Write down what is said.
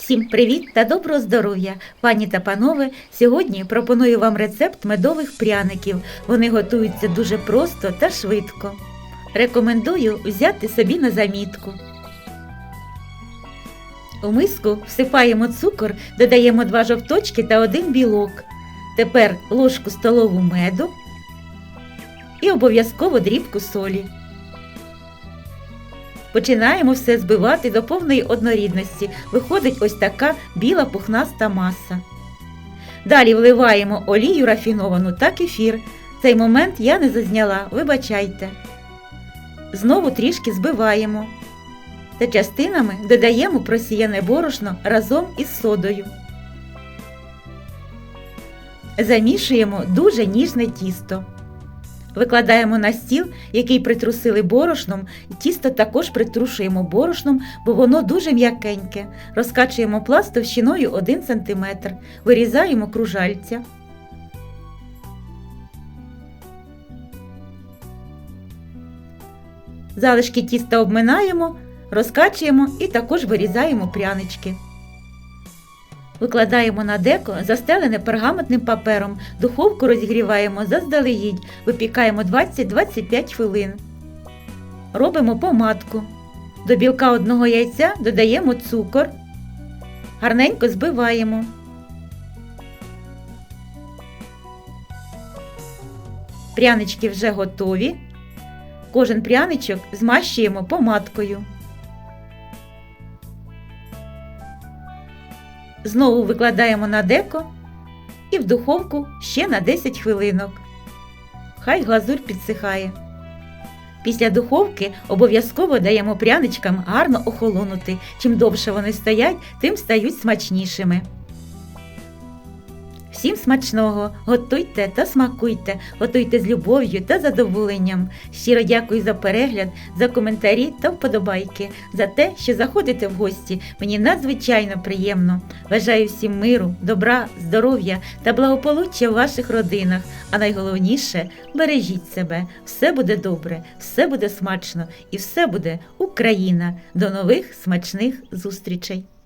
Всім привіт та доброго здоров'я! Пані та панове, сьогодні пропоную вам рецепт медових пряників. Вони готуються дуже просто та швидко. Рекомендую взяти собі на замітку. У миску всипаємо цукор, додаємо два жовточки та один білок. Тепер ложку столову меду і обов'язково дрібку солі. Починаємо все збивати до повної однорідності. Виходить ось така біла пухнаста маса. Далі вливаємо олію рафіновану та кефір. Цей момент я не зазняла, вибачайте. Знову трішки збиваємо. Та частинами додаємо просіяне борошно разом із содою. Замішуємо дуже ніжне тісто. Викладаємо на стіл, який притрусили борошном, тісто також притрушуємо борошном, бо воно дуже м'якеньке. Розкачуємо пласт товщиною 1 см, вирізаємо кружальця. Залишки тіста обминаємо, розкачуємо і також вирізаємо прянички. Викладаємо на деко, застелене пергаментним папером, духовку розігріваємо заздалегідь, випікаємо 20-25 хвилин. Робимо помадку. До білка одного яйця додаємо цукор. Гарненько збиваємо. Прянички вже готові. Кожен пряничок змащуємо помадкою. Знову викладаємо на деко і в духовку ще на 10 хвилинок. Хай глазурь підсихає. Після духовки обов'язково даємо пряничкам гарно охолонути. Чим довше вони стоять, тим стають смачнішими. Всім смачного! Готуйте та смакуйте, готуйте з любов'ю та задоволенням. Щиро дякую за перегляд, за коментарі та вподобайки, за те, що заходите в гості. Мені надзвичайно приємно. Бажаю всім миру, добра, здоров'я та благополуччя в ваших родинах. А найголовніше бережіть себе. Все буде добре, все буде смачно і все буде Україна. До нових смачних зустрічей!